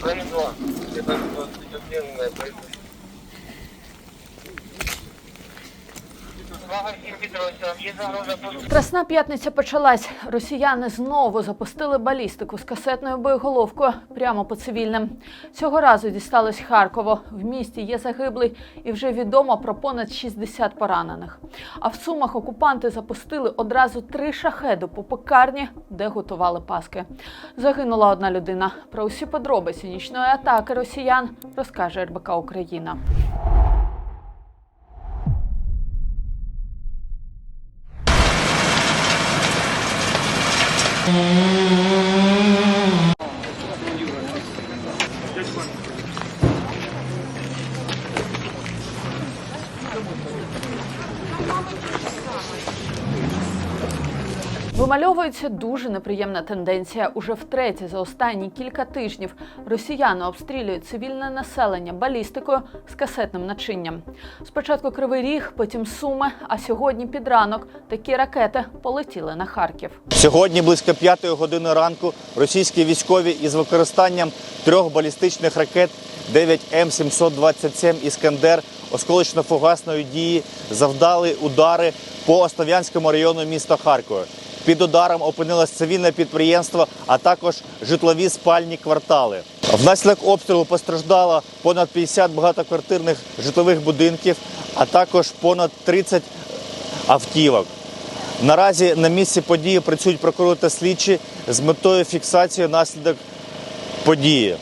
Произвол. Это 21 произвол. Слава всім підрозділам. Є загроза по Красна п'ятниця почалась. Росіяни знову запустили балістику з касетною боєголовкою прямо по цивільним. Цього разу дісталось Харково. В місті є загиблий і вже відомо про понад 60 поранених. А в сумах окупанти запустили одразу три шахеди по пекарні, де готували паски. Загинула одна людина. Про усі подробиці нічної атаки росіян розкаже РБК Україна. Thank you. Вимальовується дуже неприємна тенденція. Уже втретє за останні кілька тижнів росіяни обстрілюють цивільне населення балістикою з касетним начинням. Спочатку Кривий Ріг, потім Суми, а сьогодні під ранок такі ракети полетіли на Харків. Сьогодні близько п'ятої години ранку російські військові із використанням трьох балістичних ракет 9 М 727 Іскандер осколочно-фугасної дії завдали удари по Основ'янському району міста Харкова. Під ударом опинилось цивільне підприємство, а також житлові спальні квартали. Внаслідок обстрілу постраждало понад 50 багатоквартирних житлових будинків, а також понад 30 автівок. Наразі на місці події працюють прокурори та слідчі з метою фіксації наслідок події.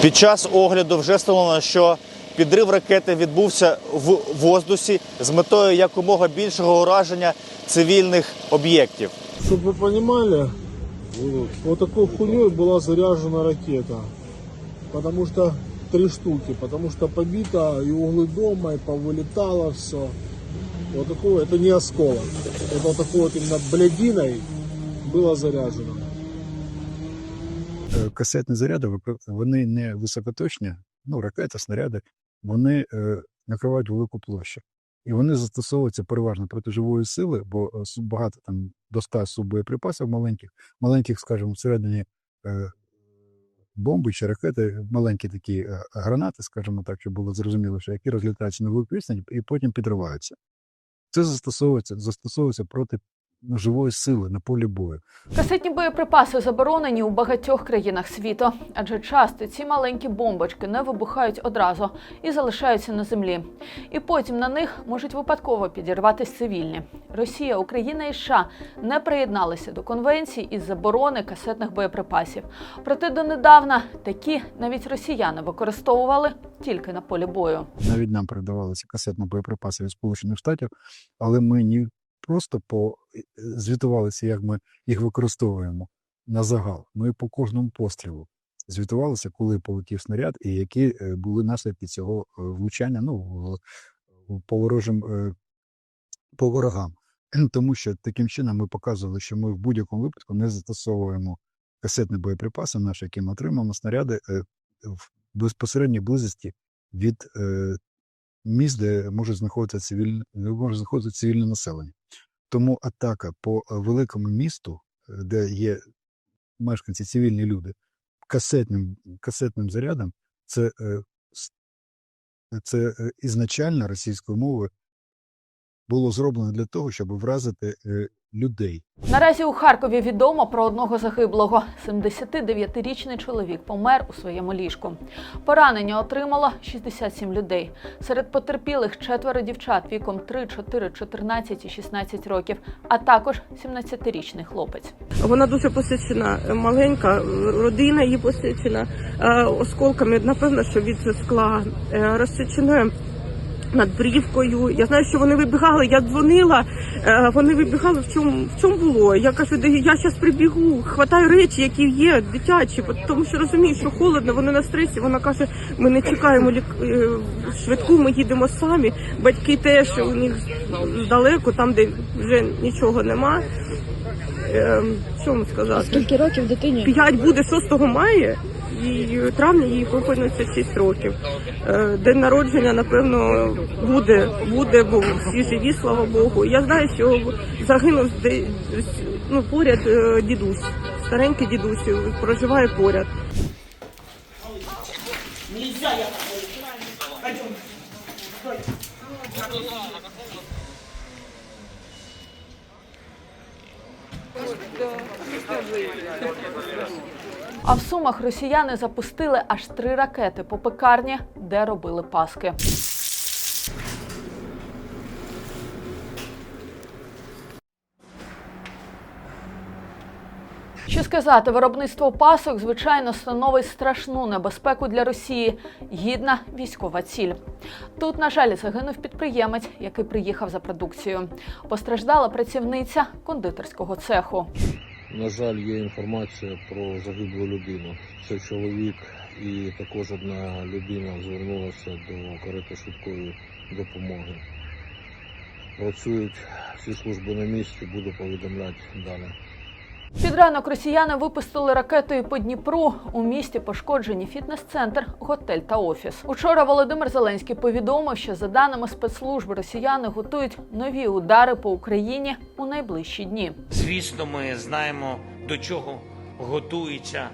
Під час огляду вже встановлено, що підрив ракети відбувся в воздусі з метою якомога більшого ураження цивільних об'єктів. Чтобы вы понимали, вот, вот такой хуйней была заряжена ракета. Потому что три штуки, потому что побито и углы дома, и повылетало все. Вот такое, это не осколок. Это вот такой вот именно блядиной было заряжено. Е, касетні заряди вико- вони не високоточні, ну, ракети, снаряди, вони е, накривають велику площу. І вони застосовуються переважно проти живої сили, бо е, багато там до 100 суббоєприпасів маленьких, маленьких, скажімо, всередині е, бомби чи ракети, маленькі такі гранати, скажімо так, щоб було зрозуміло, що які розлітаються на велику відстань і потім підриваються. Це застосовується, застосовується проти живої сили на полі бою. Касетні боєприпаси заборонені у багатьох країнах світу, адже часто ці маленькі бомбочки не вибухають одразу і залишаються на землі. І потім на них можуть випадково підірватися цивільні. Росія, Україна і США не приєдналися до конвенції із заборони касетних боєприпасів. Проте донедавна такі навіть росіяни використовували тільки на полі бою. навіть нам передавалися касетні боєприпаси від Сполучених Штатів, але ми не просто по е, звітувалися, як ми їх використовуємо на загал. Ми по кожному пострілу звітувалися, коли полетів снаряд, і які е, були наслідки цього е, влучання ну, по ворожим по ворогам. Тому що таким чином ми показували, що ми в будь-якому випадку не застосовуємо касетні боєприпаси, наші, які ми отримуємо снаряди в безпосередній близості від міст, де може знаходитися цивільне, може знаходитися цивільне населення. Тому атака по е, великому місту, е, де є мешканці, цивільні люди, касетним, касетним зарядом, це, е, це ізначально російською мовою було зроблено для того, щоб вразити людей. Наразі у Харкові відомо про одного загиблого. 79-річний чоловік помер у своєму ліжку. Поранення отримало 67 людей. Серед потерпілих четверо дівчат віком 3, 4, 14 і 16 років, а також 17-річний хлопець. Вона дуже посічена, маленька, родина її посічена е, осколками, напевно, що від скла е, розсіченою над брівкою. Я знаю, що вони вибігали. Я дзвонила, е, вони вибігали. В чому в чому було? Я кажу, я зараз прибігу, хватаю речі, які є, дитячі, тому що розумію, що холодно, вони на стресі. Вона каже: ми не чекаємо лік... е, швидку, ми їдемо самі. Батьки теж у них далеко, там, де вже нічого нема. Ем, що вам сказати? Скільки років дитині? П'ять буде 6 мая, і травня їй виповниться 6 років. Е, День народження, напевно, буде, буде, бо всі живі, слава Богу. Я знаю, що загинув ну, поряд е, дідусь, старенький дідусь, проживає поряд. А в Сумах росіяни запустили аж три ракети по пекарні, де робили паски. Що сказати, виробництво пасок, звичайно, становить страшну небезпеку для Росії. Гідна військова ціль. Тут, на жаль, загинув підприємець, який приїхав за продукцією. Постраждала працівниця кондитерського цеху. На жаль, є інформація про загиблу людину. Це чоловік, і також одна людина звернулася до карети швидкої допомоги. Працюють всі служби на місці, буду повідомляти далі. Під ранок росіяни випустили ракетою по Дніпру. У місті пошкоджені фітнес-центр, готель та офіс. Учора Володимир Зеленський повідомив, що за даними спецслужб росіяни готують нові удари по Україні у найближчі дні. Звісно, ми знаємо, до чого готується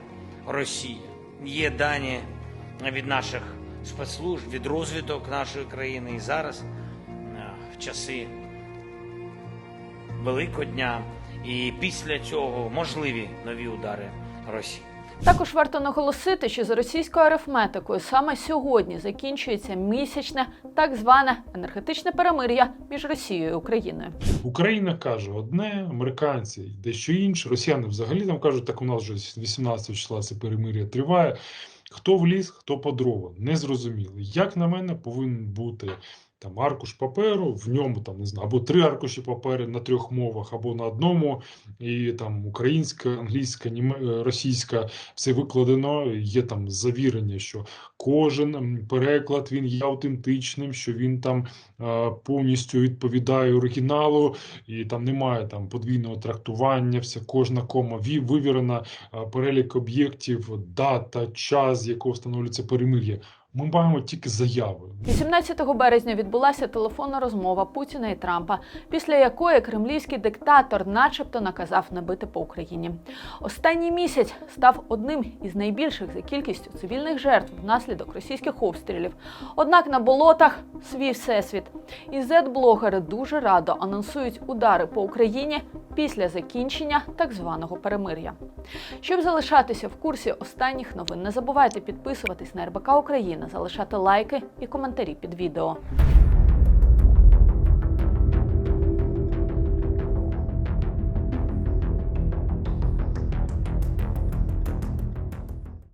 Росія. Є дані від наших спецслужб, від розвиток нашої країни. І зараз, е, в часи Великодня, і після цього можливі нові удари Росії. Також варто наголосити, що за російською арифметикою саме сьогодні закінчується місячне так зване енергетичне перемир'я між Росією і Україною. Україна каже одне, американці дещо інше. Росіяни взагалі там кажуть, так у нас вже з 18 числа це перемир'я триває. Хто в ліс, хто по дрова, не зрозуміло. Як на мене, повинен бути там аркуш паперу, в ньому там не знаю, або три аркуші паперу на трьох мовах, або на одному, і там українська, англійська, німе- е, російська, все викладено. Є там завірення, що кожен переклад він є автентичним, що він там е, повністю відповідає оригіналу, і там немає там подвійного трактування, вся кожна кома ві- вивірена, е, перелік об'єктів, дата, час, якого встановлюється перемир'я. Ми маємо тільки заяви. 18 березня відбулася телефонна розмова Путіна і Трампа, після якої кремлівський диктатор, начебто, наказав не бити по Україні. Останній місяць став одним із найбільших за кількістю цивільних жертв внаслідок російських обстрілів. Однак на болотах свій всесвіт. І зет-блогери дуже радо анонсують удари по Україні після закінчення так званого перемир'я. Щоб залишатися в курсі останніх новин, не забувайте підписуватись на РБК Україна, залишати лайки і коментарі під відео.